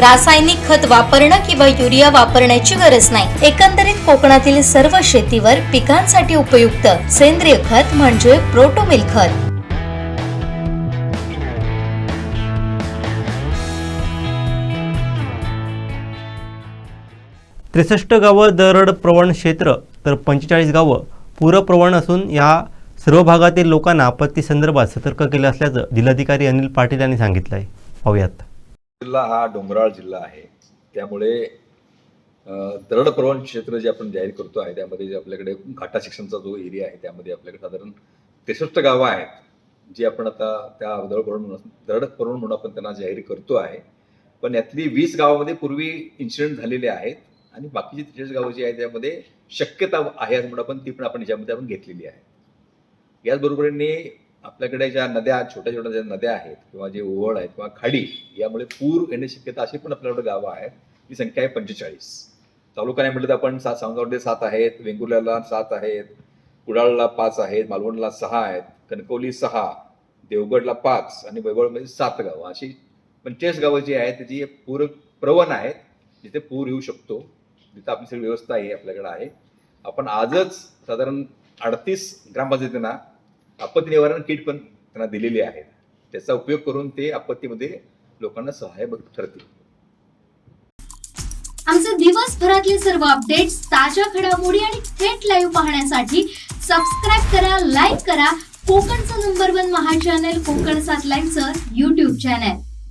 रासायनिक खत वापरणं किंवा युरिया वापरण्याची गरज नाही. एकंदरीत कोकणातील सर्व शेतीवर पिकांसाठी उपयुक्त सेंद्रिय खत म्हणजे प्रोटोमिल खत. त्रेसष्ट गावं दरड प्रवण क्षेत्र तर पंचेचाळीस गावं पूरप्रवण असून या सर्व भागातील लोकांना आपत्तीसंदर्भात सतर्क केलं असल्याचं जिल्हाधिकारी अनिल पाटील यांनी सांगितलं आहे पाहूयात. जिल्हा हा डोंगराळ जिल्हा आहे. त्यामुळे दरड प्रवण क्षेत्र जे आपण जाहीर करतो आहे त्यामध्ये जे आपल्याकडे घाटा शिक्षणचा जो एरिया आहे त्यामध्ये आपल्याकडे साधारण त्रेसष्ट गावं आहेत जी आपण आता त्या दरड प्रवण म्हणून दरड प्रवण म्हणून आपण त्यांना जाहीर करतो आहे. पण यातली वीस गावामध्ये पूर्वी इन्सिडेंट झालेले आहेत आणि बाकीची त्रेसष्ट गावं जी आहेत त्यामध्ये शक्यता आहे म्हणून आपण ती पण आपण याच्यामध्ये आपण घेतलेली आहे. याचबरोबरीने आपल्याकडे ज्या नद्या छोट्या छोट्या ज्या नद्या आहेत किंवा जे ओहळ आहेत किंवा खाडी यामुळे पूर येण्याची शक्यता अशी पण आपल्याकडे गावं आहेत. ही संख्या आहे पंचेचाळीस. तालुका नाही म्हटलं तर आपण सात सावंतवाडीला सात आहेत वेंगुर्ल्याला सात आहेत कुडाळला पाच आहेत मालवणला सहा आहेत कणकवली सहा देवगडला पाच आणि वैभवमध्ये सात गावं. अशी पंचेचाळीस गावं जी आहेत जी पूर प्रवण आहेत जिथे पूर येऊ शकतो. जिथं आपली सगळी व्यवस्था आहे आपल्याकडे आहे. आपण आजच साधारण अडतीस ग्रामपंचायतींना आपत्ती निवारण किट पण त्यांना दिलेली आहेत त्याचा उपयोग करून ते आपत्तीमध्ये लोकांना सहाय्य ठरतील. आमचे दिवसभरातले सर्व अपडेट्स ताज्या घडामोडी आणि थेट लाईव्ह पाहण्यासाठी सबस्क्राईब करा लाईक करा. कोकणचं नंबर वन महा चॅनल कोकण सात लाईनचं युट्यूब चॅनल